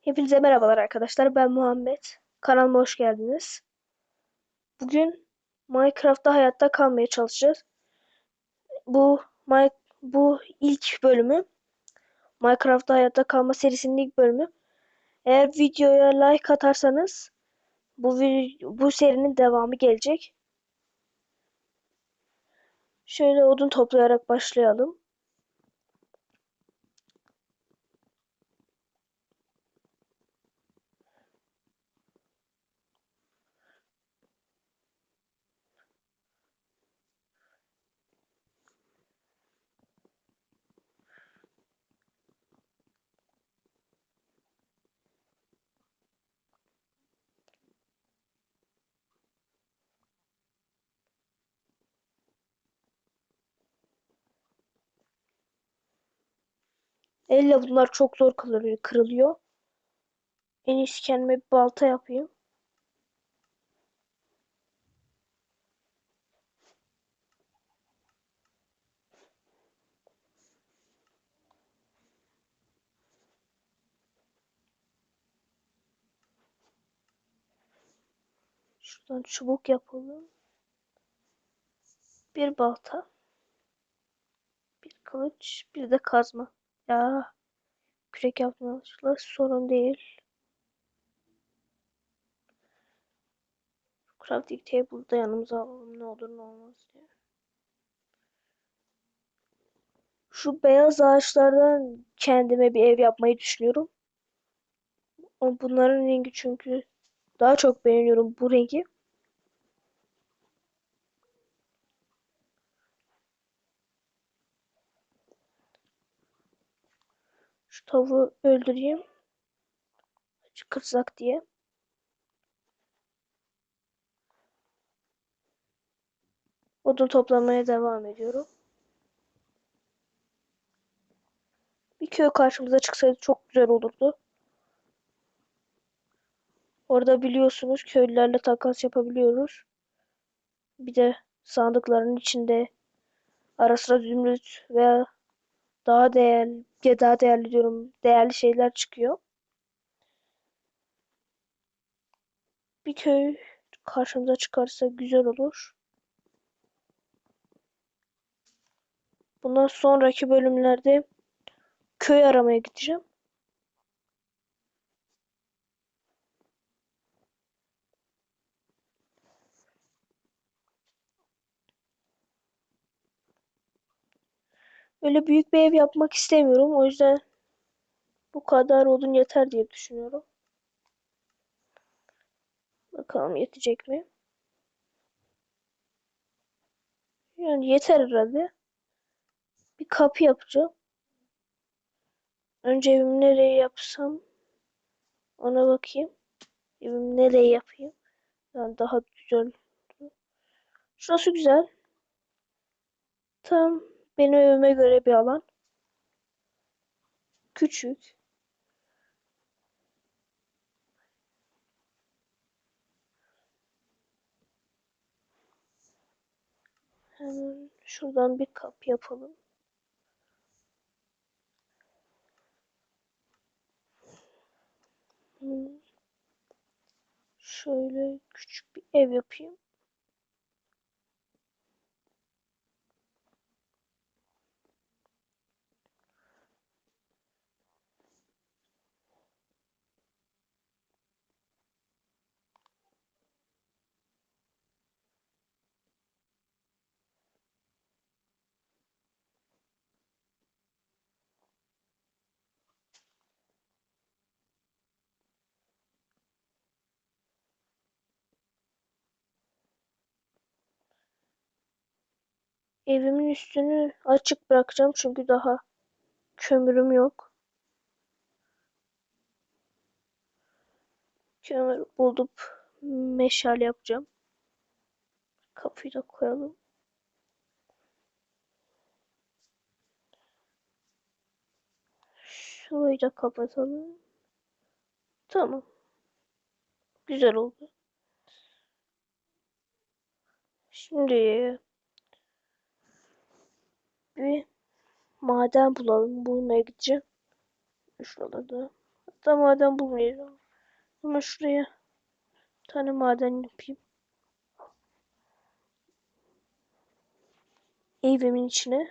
Hepinize merhabalar arkadaşlar. Ben Muhammed. Kanalıma hoş geldiniz. Bugün Minecraft'ta hayatta kalmaya çalışacağız. Bu Mi- bu ilk bölümü. Minecraft'ta hayatta kalma serisinin ilk bölümü. Eğer videoya like atarsanız bu bu serinin devamı gelecek. Şöyle odun toplayarak başlayalım. Elle bunlar çok zor kırılıyor. kırılıyor. En iyisi kendime bir balta yapayım. Şuradan çubuk yapalım. Bir balta. Bir kılıç. Bir de kazma. Ya kürek yaptım yanlışlıkla. Sorun değil. Crafting table'ı da yanımıza alalım ne olur ne olmaz diye. Şu beyaz ağaçlardan kendime bir ev yapmayı düşünüyorum. Bunların rengi çünkü daha çok beğeniyorum bu rengi. Şu tavuğu öldüreyim. Acı kırsak diye. Odun toplamaya devam ediyorum. Bir köy karşımıza çıksaydı çok güzel olurdu. Orada biliyorsunuz köylülerle takas yapabiliyoruz. Bir de sandıkların içinde ara sıra zümrüt veya daha değerli, ya daha değerli diyorum, değerli şeyler çıkıyor. Bir köy karşımıza çıkarsa güzel olur. Bundan sonraki bölümlerde köy aramaya gideceğim. Öyle büyük bir ev yapmak istemiyorum. O yüzden bu kadar odun yeter diye düşünüyorum. Bakalım yetecek mi? Yani yeter herhalde. Bir kapı yapacağım. Önce evimi nereye yapsam ona bakayım. Evimi nereye yapayım? Yani daha güzel. Şurası güzel. Tam benim evime göre bir alan. Küçük. Hemen şuradan bir kapı yapalım. Şöyle küçük bir ev yapayım. Evimin üstünü açık bırakacağım çünkü daha kömürüm yok. Kömür bulup meşale yapacağım. Kapıyı da koyalım. Şurayı da kapatalım. Tamam. Güzel oldu. Şimdi bir maden bulalım. Bulmaya gideceğim. Şuralarda. Hatta maden bulmayacağım. Ama şuraya bir tane maden yapayım. Evimin içine.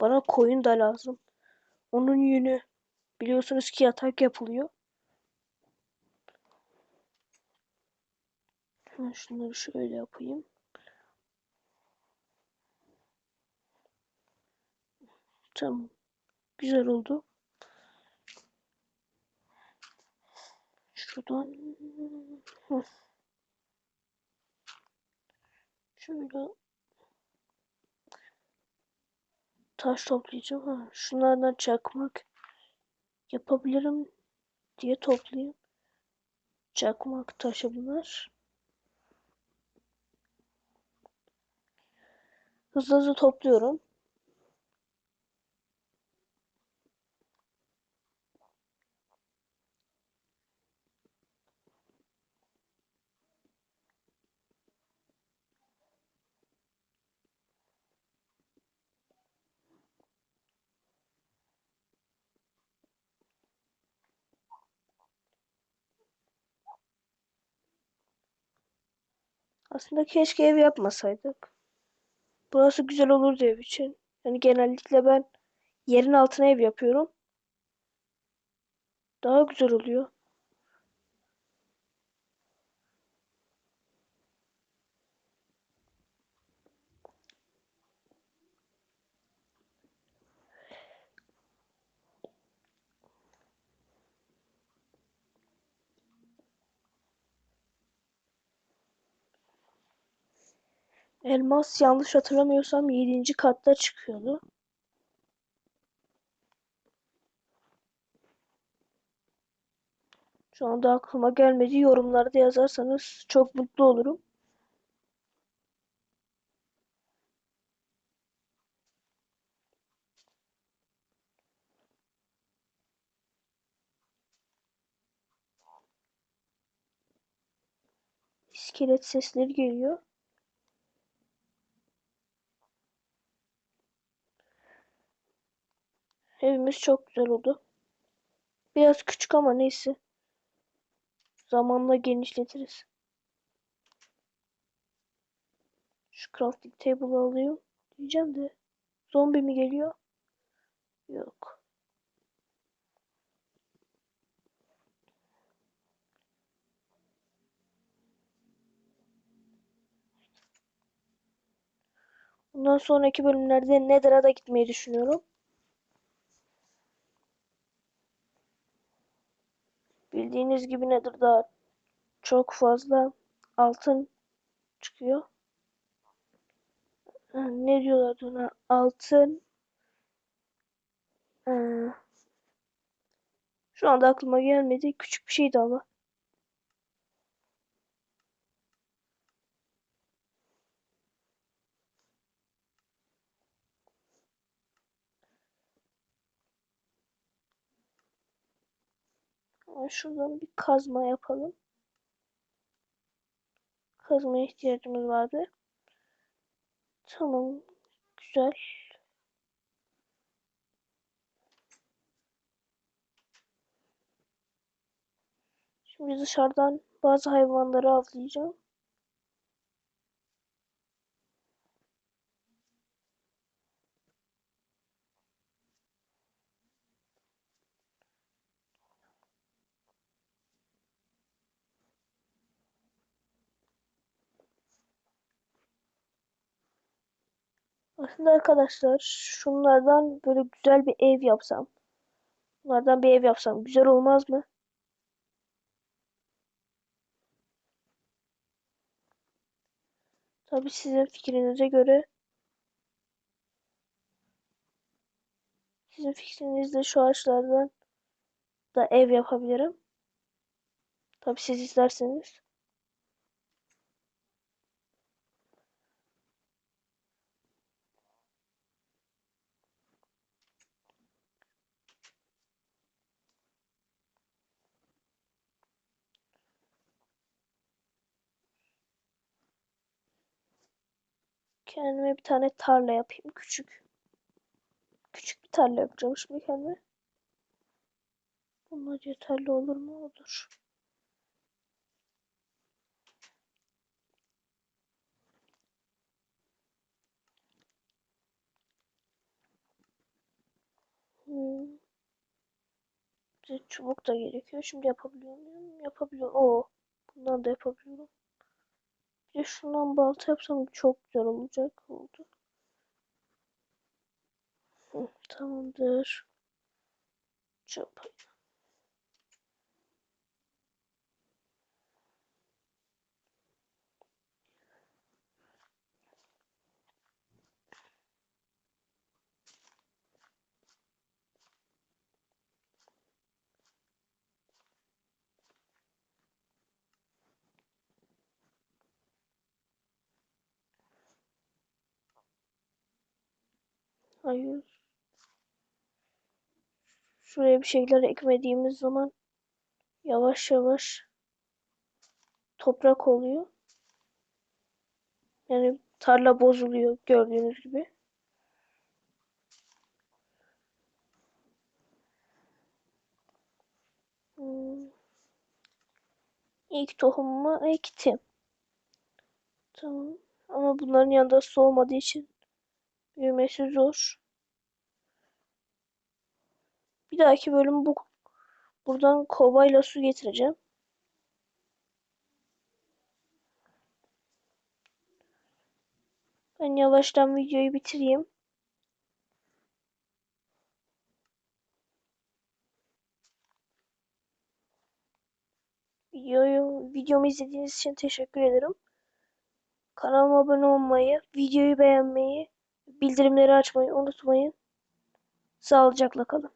Bana koyun da lazım. Onun yünü biliyorsunuz ki yatak yapılıyor. Şunları şöyle yapayım. Tamam. Güzel oldu. Şuradan şöyle taş toplayacağım. Ha, şunlardan çakmak yapabilirim diye toplayayım. Çakmak taşı bunlar. Hızlı hızlı topluyorum. Aslında keşke ev yapmasaydık. Burası güzel olurdu ev için. Yani genellikle ben yerin altına ev yapıyorum. Daha güzel oluyor. Elmas yanlış hatırlamıyorsam 7. katta çıkıyordu. Şu anda aklıma gelmedi. Yorumlarda yazarsanız çok mutlu olurum. İskelet sesleri geliyor. Evimiz çok güzel oldu. Biraz küçük ama neyse. Zamanla genişletiriz. Şu crafting table'ı alayım. Diyeceğim de. Zombi mi geliyor? Yok. Bundan sonraki bölümlerde Nether'a da gitmeyi düşünüyorum. Bildiğiniz gibi Nether'da çok fazla altın çıkıyor. Ha, Ne diyorlar ona? Altın. Ee, şu anda aklıma gelmedi. Küçük bir şeydi ama. Ama Şuradan bir kazma yapalım. Kazmaya ihtiyacımız vardı. Tamam. Güzel. Şimdi dışarıdan bazı hayvanları avlayacağım. Aslında arkadaşlar şunlardan böyle güzel bir ev yapsam. Bunlardan bir ev yapsam güzel olmaz mı? Tabii sizin fikrinize göre sizin fikrinizle şu ağaçlardan da ev yapabilirim. Tabii siz isterseniz. Kendime bir tane tarla yapayım küçük. Küçük bir tarla yapacağım şimdi kendime. Bunlar yeterli olur mu? Olur. Hmm. Çubuk da gerekiyor. Şimdi yapabiliyor muyum? Yapabiliyorum. Oo. Bundan da yapabiliyorum. De şundan balta yapsam çok güzel olacak oldu. Hı, tamamdır. Çöp. Hayır. Şuraya bir şeyler ekmediğimiz zaman yavaş yavaş toprak oluyor. Yani tarla bozuluyor gördüğünüz gibi. Hmm. İlk tohumumu ektim. Tamam. Ama bunların yanında su olmadığı için büyümesi zor. Bir dahaki bölüm bu buradan kovayla su getireceğim. Ben yavaştan videoyu bitireyim. Videoyu, videomu izlediğiniz için teşekkür ederim. Kanalıma abone olmayı, videoyu beğenmeyi, bildirimleri açmayı unutmayın. Sağlıcakla kalın.